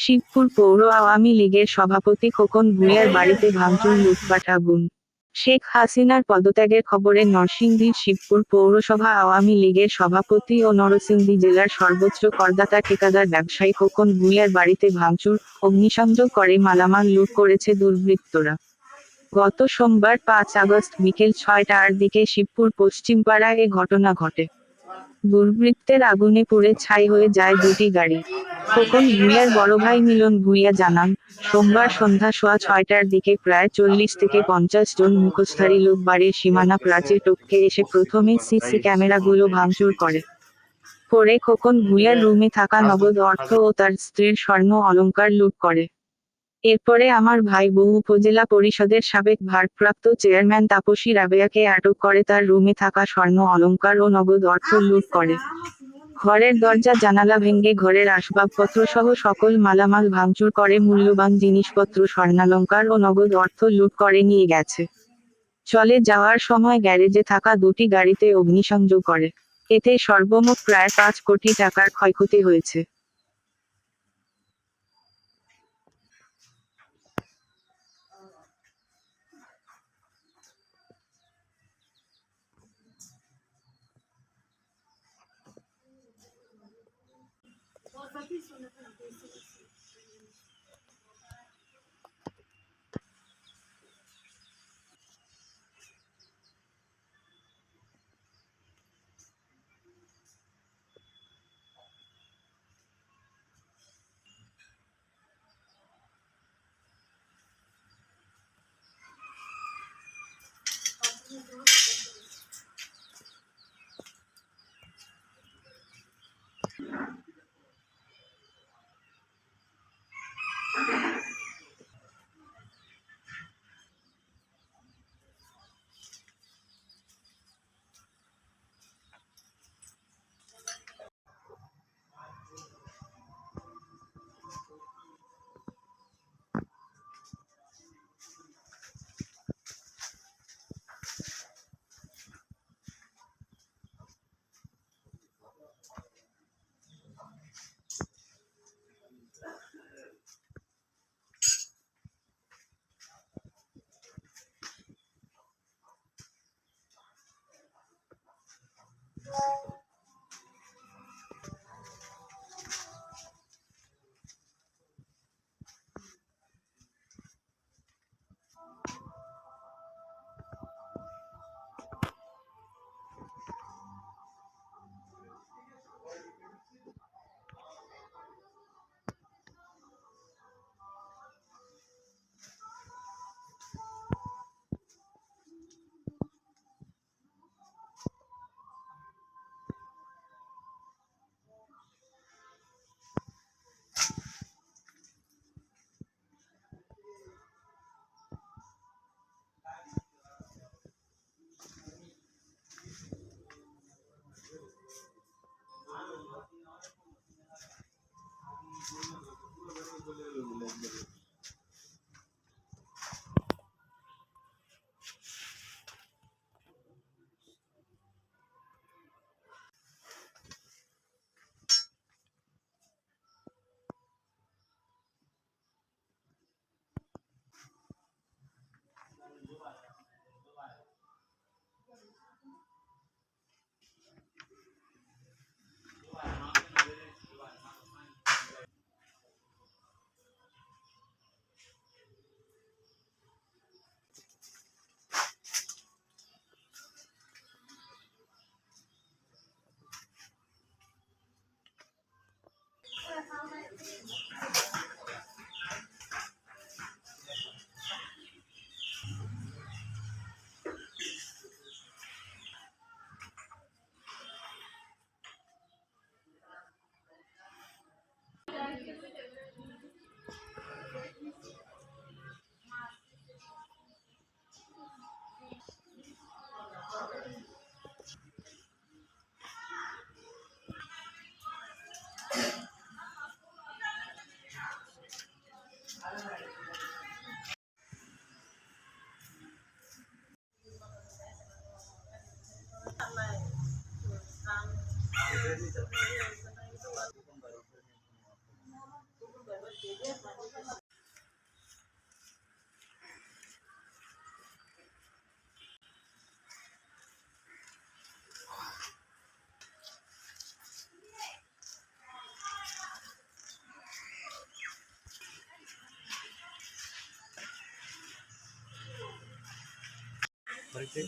শিবপুর পৌর আওয়ামী লীগের সভাপতি খোকন ভূঁইয়ার বাড়িতে ভাঙচুর, লুটপাট, আগুন। শেখ হাসিনার পদত্যাগের খবরে নরসিংদীর শিবপুর পৌরসভা আওয়ামী লীগের সভাপতি ও নরসিংদী জেলার সর্বোচ্চ করদাতা ঠিকাদার ব্যবসায়ী খোকন ভূঁইয়ার বাড়িতে ভাঙচুর অগ্নিসংযোগ করে মালামাল লুট করেছে দুর্বৃত্তরা। গত সোমবার পাঁচ আগস্ট বিকেল ছয়টার দিকে শিবপুর পশ্চিমপাড়ায় এ ঘটনা ঘটে। দুর্বৃত্তের আগুনে পুড়ে ছাই হয়ে যায় দুটি গাড়ি। খোকন ভূঁইয়ার বড় ভাই মিলন ভূঁইয়া জানান, সোমবার সন্ধ্যা সোয়া ছয়টার দিকে প্রায় চল্লিশ থেকে পঞ্চাশ জন মুখোশধারী লোক বাড়ির সীমানা প্রাচীর টপকে এসে প্রথমে সিসি ক্যামেরাগুলো ভাঙচুর করে। পরে খোকন ভূঁইয়ার রুমে থাকা নগদ অর্থ ও তার স্ত্রীর স্বর্ণ অলঙ্কার লুট করে। এরপরে আমার ভাই বহু উপজেলা পরিষদের সাবেক ভারপ্রাপ্ত চেয়ারম্যান তাপসী রাবেয়াকে আটক করে তার রুমে থাকা স্বর্ণ অলংকার ও নগদ অর্থ লুট করে। ঘরের দরজা, জানালা ভেঙ্গে ঘরের আসবাবপত্র সহ সকল মালামাল ভাঙচুর করে মূল্যবান জিনিসপত্র, স্বর্ণালঙ্কার ও নগদ অর্থ লুট করে নিয়ে গেছে। চলে যাওয়ার সময় গ্যারেজে থাকা দুটি গাড়িতে অগ্নিসংযোগ করে। এতে সর্বমোট প্রায় পাঁচ কোটি টাকার ক্ষয়ক্ষতি হয়েছে। 他必须得这样。ಮಾಡಿದ್ದು ಮನೆಯಲ್ಲಿ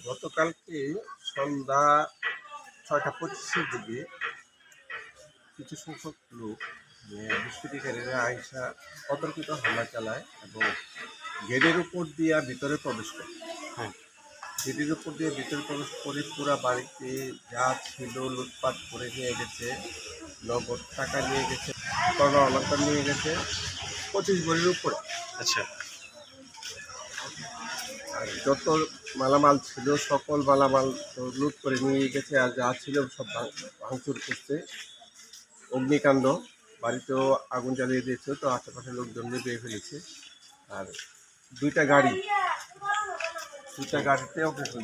गतकाल सन्दा छा पचिस डिग्री কিছু সংখ্যক লোক দুষ্কৃতিকারীরা আইসা অতর্কিত হামলা চালায় এবং গেটের উপর দিয়ে ভিতরে প্রবেশ করে। হ্যাঁ। গেটের উপর দিয়ে ভিতরে প্রবেশ করে পুরা বাড়িতে যা ছিল লুটপাট করে নিয়ে গেছে নগদ টাকা নিয়ে গেছে স্বর্ণ অলঙ্কার নিয়ে গেছে পঁচিশ ভরির উপরে। আচ্ছা। আর যত মালামাল ছিল সকল মালামাল লুট করে নিয়ে গেছে আর যা ছিল সব ভাঙ- ভাঙচুর করছে। অগ্নিকাণ্ড বাড়িতেও আগুন জ্বালিয়ে দিয়েছে তো আশেপাশের লোকজন নিয়ে ফেলেছে আর দুইটা গাড়ি দুইটা গাড়িতে করছে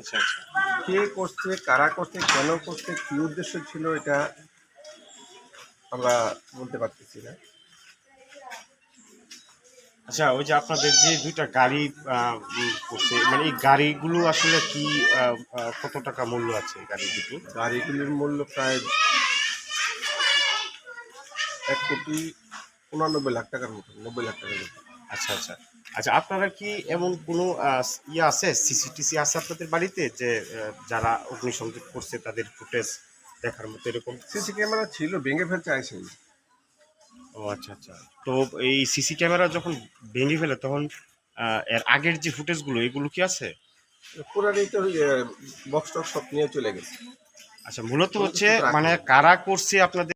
আচ্ছা আচ্ছা। কে করছে কারা করছে কেন করছে কী উদ্দেশ্য ছিল এটা আমরা বলতে পারতেছি না। আচ্ছা ওই যে আপনাদের যে দুইটা গাড়ি করছে মানে এই গাড়িগুলো আসলে কি কত টাকা মূল্য আছে গাড়ি দুটো গাড়িগুলির মূল্য প্রায় এক কোটি উনানব্বই লাখ টাকার মতো নব্বই লাখ টাকার মতো। আচ্ছা আচ্ছা। আচ্ছা আপনারা কি এমন কোনো ইয়ে আছে সিসিটিসি আছে আপনাদের বাড়িতে যে যারা অগ্নিসংযোগ করছে তাদের ফুটেজ দেখার মতো এরকম? সিসি ক্যামেরা ছিল ভেঙে ফেলতে আইসেনি। ও আচ্ছা আচ্ছা। তো এই সিসি ক্যামেরা যখন ভেঙে ফেলে তখন এর আগের যে ফুটেজগুলো এগুলো কি আছে? পুরানি তো বক্স টক্স সব নিয়ে চলে গেছে। আচ্ছা মূলত হচ্ছে মানে কারা করছে আপনাদের